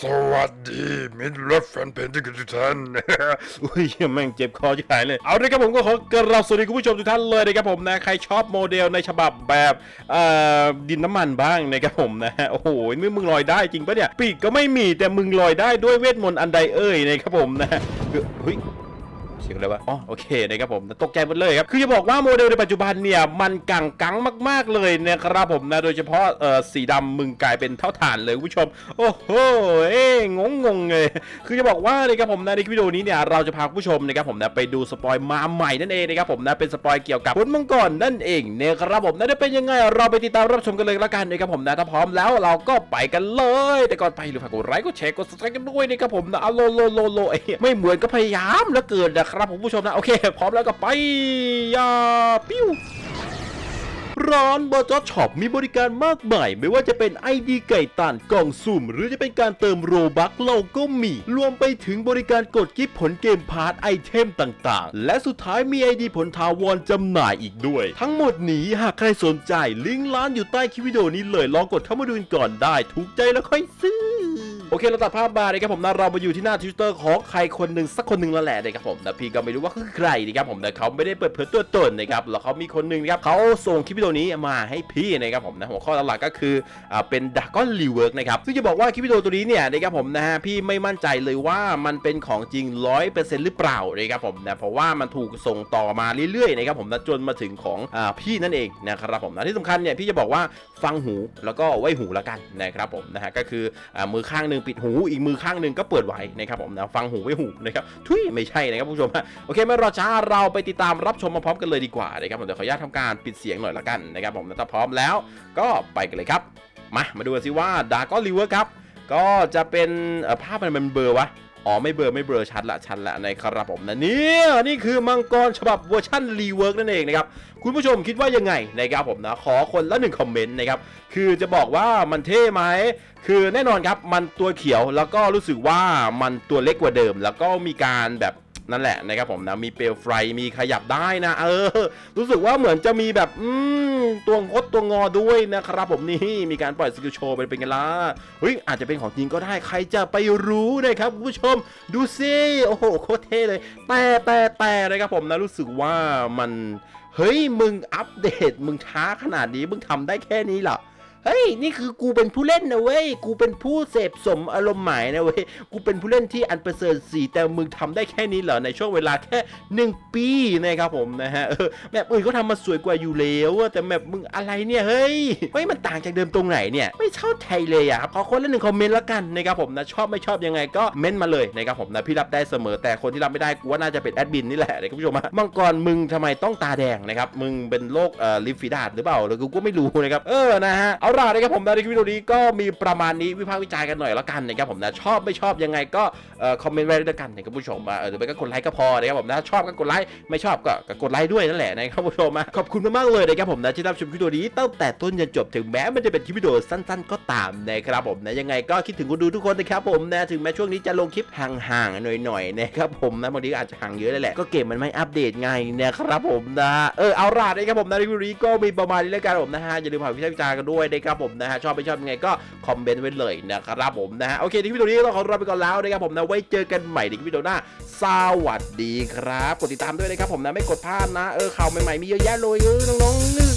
สวัสดีมิตรรักแฟนเพลงทุกท่านอุ้ยแม่งเจ็บคอจะหายเลย เอาเลยครับผมก็ขอกราบสวัสดีคุณผู้ชมทุกท่านเลยนะครับผมนะ ใครชอบโมเดลในฉบับแบบเอ่อดินน้ำมันบ้างนะครับผมนะฮะโอ้โหนี่มึงลอยได้จริงปะเนี่ย ปีกก็ไม่มีแต่มึงลอยได้ด้วยเวทมนต์อันใดเอ่ยนะครับผมนะฮะเฮ้ยียงอะไรวะอ๋อโอเคนะครับผมตกใจหมดเลยครับคือจะบอกว่าโมเดลในปัจจุบันเนี่ยมันกังกังมาก ๆเลยนะครับผมนะโดยเฉพาะเอ่อสีดำมึงกลายเป็นเท่าฐานเลยคุณผู้ชม โอ้โหเอ้งงงงเลยคือจะบอกว่านะครับผมนะในวิดีโอนี้เนี่ยเราจะพาคุณผู้ชมนะครับผมนะไปดูสปอยมาใหม่นั่นเองนะครับผมนะเป็นสปอยเกี่ยวกับผลมังกรนั่นเองนะครับผมนะจะเป็นยังไงเราไปติดตามรับชมกันเลยละกันนะครับผมนะถ้าพร้อมแล้วเราก็ไปกันเลย แต่ก่อนไปหรือฝากกดไลค์กดแชร์กด subscribe กันด้วยนะครับผมนะเอาโลโลโลโลไอ้เหี้ยไม่เหมือนก็พยายามแล้วเกินนะครับผมผู้ชมนะโอเค พร้อมแล้วก็ไปยาปิ้วร้านบอจอช็อปมีบริการมากมาย ไม่ว่าจะเป็น ID ไก่ตันกล่องสุ่ม หรือจะเป็นการเติมโรบัคเราก็มี รวมไปถึงบริการกดกิฟต์ผลเกมพาร์ทไอเทมต่างๆ และสุดท้ายมี ID ผลทาวรจำหน่ายอีกด้วย ทั้งหมดนี้หากใครสนใจลิงก์ร้านอยู่ใต้คลิปวิดีโอนี้เลยลองกดเข้ามาดูก่อนได้ ถูกใจแล้วค่อยซื้อ โอเคเราตัดภาพมาเลยครับผมนะเรามาอยู่ที่หน้าทวิตเตอร์ของใครคนหนึ่งสักคนหนึ่งล้วแหละนะครับผมนะพี่ก็ไม่รู้ว่าคือใครนะครับผมนะเขาไม่ได้เปิดเผยตัวตนนะครับแล้วเขามีคนหนึ่งนะครับเขาส่งคลิปวิดีโอนี้มาให้พี่นะครับผมนะหัวข้อหลักก็คืออ่าเป็นดักก้อนรีเวิร์กนะครับซึ่งจะบอกว่าคลิปวิดีโอตัวนี้เนี่ยนะครับผมนะฮะพี่ไม่มั่นใจเลยว่ามันเป็นของจริง 100%หรือเปล่านะครับผมนะเพราะว่ามันถูกส่งต่อมาเรื่อยๆนะครับผมนะจนมาถึงของอ่าพี่นั่นเองนะครับผมนะที่สำคัญเนี่ยพี่จะบอกว่าฟังหูแล้วก็ไว้หูแล้วกันนะครับผมนะฮะก็คืออ่ามือข้างหนึ่งปิดหู อีกมือข้างหนึ่งก็เปิดไว้นะครับผมนะฟังหูไว้หูนะครับทุยไม่ใช่นะครับผู้ชมโอเคไม่รอช้าเราไปติดตามรับชมมาพร้อมกันเลยดีกว่านะครับผมเดี๋ยวขออนุญาตทำการปิดเสียงหน่อยละกันนะครับผมนะถ้าพร้อมแล้วก็ไปกันเลยครับมามาดูกันสิว่าดาร์กอนรีเวอร์ครับก็จะเป็นเอ่อภาพมันเป็นเบลอร์วะ อ๋อไม่เบลอไม่เบลอชัดละชัดละนะครับผมนะเนี่ยนี่คือมังกรฉบับเวอร์ชันรีเวิร์กนั่นเองนะครับคุณผู้ชมคิดว่ายังไงนะครับผมนะขอคนละหนึ่งคอมเมนต์นะครับคือจะบอกว่ามันเท่ไหมคือแน่นอนครับมันตัวเขียวแล้วก็รู้สึกว่ามันตัวเล็กกว่าเดิม แล้วก็มีการแบบ นั่นแหละนะครับผมนะมีเปลวไฟมีขยับได้นะเออ รู้สึกว่าเหมือนจะมีแบบอืมตัวงดตัวงอด้วยนะครับผมนี่มีการปล่อยสกิลโชว์เป็นเป็นไงล่ะเฮ้ยอาจจะเป็นของจริงก็ได้ใครจะไปรู้นะครับคุณผู้ชมดูซิโอ้โหโคตรเท่เลย แต่แต่แต่นะครับผมนะรู้สึกว่ามันเฮ้ยมึงอัปเดตมึงช้าขนาดนี้มึงทำได้แค่นี้เหรอ เฮ้ยนี่คือกูเป็นผู้เล่นนะเว้ยกูเป็นผู้เสพสมอารมณ์หมายนะเว้ยกูเป็นผู้เล่นที่อันประเสริฐสีแต่มึงทำได้แค่นี้เหรอในช่วงเวลาแค่หนึ่งปีนะครับผมนะฮะแมปอื่นเขาทำมาสวยกว่าอยู่แล้วแต่แมปมึงอะไรเนี่ยเฮ้ยเฮ้ยมันต่างจากเดิมตรงไหนเนี่ยไม่ชอบไทยเลยอะครับขอคนละหนึ่งคอมเมนต์ละกันนะครับผมนะชอบไม่ชอบยังไงก็เม้นต์มาเลยนะครับผมนะพี่รับได้เสมอแต่คนที่รับไม่ได้กูว่าน่าจะเป็นแอดมินนี่แหละนะครับผู้ชมมังกรมึงทำไมต้องตาแดงนะครับมึงเป็นโรคเอ่อลิมฟิดาดหรือเปล่าหรือกูก็ไม่รู้นะครับเออนะฮะเอาล่ะนะครับผมนะในวิดีโอนี้ก็มีประมาณนี้วิพากษ์วิจารณ์กันหน่อยละกันนะครับผมนะชอบไม่ชอบยังไงก็คอมเมนต์ไว้ด้วยกันนะครับผู้ชมอะเออหรือไม่ก็กดไลค์ก็พอนะครับผมนะชอบก็กดไลค์ไม่ชอบก็กดไลค์ด้วยนั่นแหละนะครับผู้ชมอะขอบคุณมากๆเลยนะครับผมนะที่รับชมคลิปวิดีโอนี้ตั้งแต่ต้นจนจบถึงแม้มันจะเป็นคลิปวิดีโอสั้น ๆ ก็ตามนะครับผมนะยังไงก็คิดถึงคนดูทุกคนนะครับผมนะถึงแม้ช่วงนี้จะลงคลิปห่างๆหน่อยๆนะครับผมนะบางทีอาจจะห่างเยอะเลยแหละก็เกมมันไม่อัปเดตไงนะครับผมนะเออเอาล่ะนะครับผมนะในวิดีโอนี้ก็มีประมาณนี้แล้วกันผมนะฮะอย่าลืมฝากวิจารณ์วิจารณ์กันด้วยนะครับผมนะฮะชอบไม่ชอบยังไงก็คอมเมนต์ไว้เลยนะครับผมนะฮะโอเคในวิดีโอนี้ต้องขอลาไปก่อนแล้วนะครับผมนะไว้เจอกันใหม่ในวิดีโอหน้าสวัสดีครับ กดติดตามด้วยนะครับผมนะไม่กดพลาดนะเออข่าวใหม่ๆมีเยอะแยะเลยเออน้องๆ